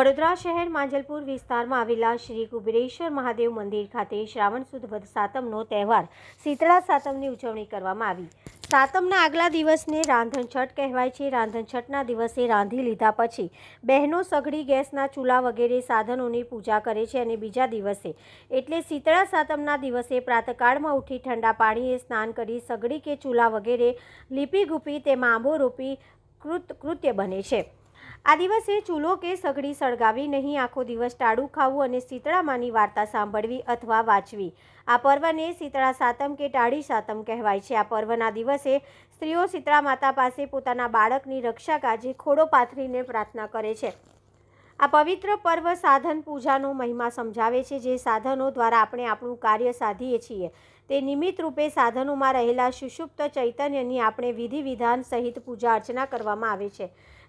વડોદરા શહેર માંજલપુર વિસ્તારમાં આવેલા શ્રી કુબેરેશ્વર મહાદેવ મંદિર ખાતે શ્રાવણ સુદ વદ સાતમનો તહેવાર શીતળા સાતમની ઉજવણી કરવામાં આવી. સાતમના આગલા દિવસને રાંધણ છઠ કહેવાય છે. રાંધણ છઠના દિવસે રાંધી લીધા પછી બહેનો સઘળી ગેસના ચૂલા વગેરે સાધનોની પૂજા કરે છે અને બીજા દિવસે એટલે શીતળા સાતમના દિવસે પ્રાતકાળમાં ઉઠી ઠંડા પાણીએ સ્નાન કરી સઘળી કે ચૂલા વગેરે લીપી ગુપી તેમાં આંબો રોપી કૃત કૃત્ય બને છે. આ દિવસે ચૂલો કે સગડી સળગાવી નહીં, આખો દિવસ ટાળું ખાવું અને શીતળામાની વાર્તા સાંભળવી અથવા વાંચવી. આ પર્વને શીતળા સાતમ કે ટાળી સાતમ કહેવાય છે. આ પર્વના દિવસે સ્ત્રીઓ શીતળા માતા પાસે પોતાના બાળકની રક્ષા કાજે ખોડો પાથરીને પ્રાર્થના કરે છે. આ પવિત્ર પર્વ સાધન પૂજાનો મહિમા સમજાવે છે. જે સાધનો દ્વારા આપણે આપણું કાર્ય સાધીએ છીએ. તે નિમિત્ત રૂપે સાધનોમાં રહેલા સુષુપ્ત ચૈતન્યની આપણે વિધિ વિધાન સહિત પૂજા અર્ચના કરવામાં આવે છે.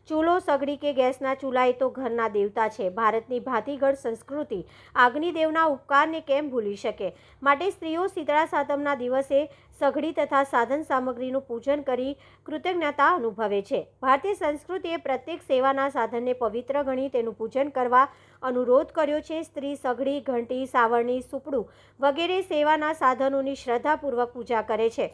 ચૂલો સગડી કે ગેસના ચૂલા એ તો ઘરના દેવતા છે. ભારતની ભાતીગળ સંસ્કૃતિ અગ્નિદેવના ઉપકારને કેમ ભૂલી શકે? માટે સ્ત્રીઓ શીતળા સાતમના દિવસે સગડી તથા સાધન સામગ્રીનું પૂજન કરી કૃતજ્ઞતા અનુભવે છે. ભારતીય સંસ્કૃતિએ પ્રત્યેક સેવાના સાધનને પવિત્ર ગણી તેનું પૂજન કરવા અનુરોધ કર્યો છે. સ્ત્રી સગડી, ઘંટી, સાવરણી, સુપડું વગેરે સેવાના સાધનોની શ્રદ્ધાપૂર્વક પૂજા કરે છે.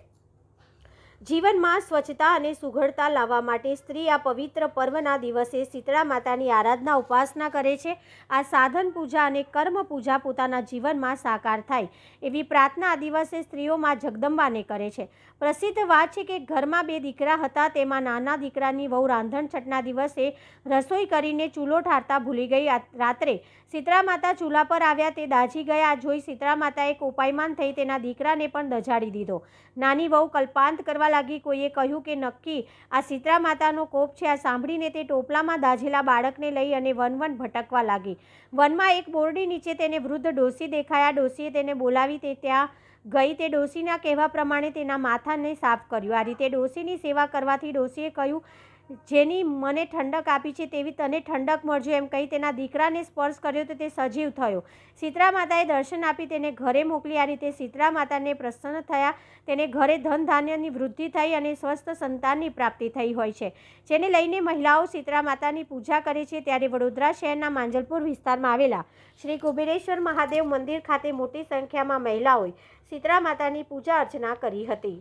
જીવનમાં સ્વચ્છતા અને સુઘડતા લાવવા માટે સ્ત્રી આ પવિત્ર પર્વના દિવસે શીતળા માતાની આરાધના ઉપાસના કરે છે. આ સાધન પૂજા અને કર્મ પૂજા પોતાના જીવનમાં સાકાર થાય એવી પ્રાર્થના આ દિવસે સ્ત્રીઓમાં જગદંબાને કરે છે. પ્રસિદ્ધ વાત છે કે ઘરમાં બે દીકરા હતા, તેમાં નાના દીકરાની વહુ રાંધણ છઠના દિવસે રસોઈ કરીને ચૂલો ઠારતા ભૂલી ગઈ. રાત્રે શીતળા માતા ચૂલા પર આવ્યા, તે દાઝી ગયા. જોઈ શીતળા માતાએ કોપાયમાન થઈ તેના દીકરાને પણ દજાડી દીધો. નાની વહુ કલ્પાંત કરવા લાગી, કોઈએ કહ્યું કે નક્કી, આ સીતરા માતાનો કોપ છે, આ સાંભળીને તે ટોપલામાં દાઝેલા બાળકને લઈ અને વન વન ભટકવા લાગી. વનમાં એક બોરડી નીચે તેને વૃદ્ધ ડોસી દેખાયા. ડોસીએ તેને બોલાવી તે ત્યાં ગઈ. તે ડોસીના કહેવા પ્રમાણે તેના માથાને સાફ કર્યું. આ રીતે ડોસીની સેવા કરવાથી ડોસીએ કહ્યું જેની મને ઠંડક આપી છે તેવી તને ઠંડક મળજો એમ કહી તેના દીકરાને સ્પર્શ કર્યો તો તે સજીવ થયો. સીતરા માતાએ દર્શન આપી તેને ઘરે મોકલી. આ રીતે શીતળા માતાને પ્રસન્ન થયા. તેને ઘરે ધન ધાન્યની વૃદ્ધિ થઈ અને સ્વસ્થ સંતાનની પ્રાપ્તિ થઈ હોય છે. જેને લઈને મહિલાઓ સીતરા માતાની પૂજા કરે છે ત્યારે વડોદરા શહેરના માંજલપુર વિસ્તારમાં આવેલા શ્રી કુબેરેશ્વર મહાદેવ મંદિર ખાતે મોટી સંખ્યામાં મહિલાઓએ સીતરા માતાની પૂજા અર્ચના કરી હતી.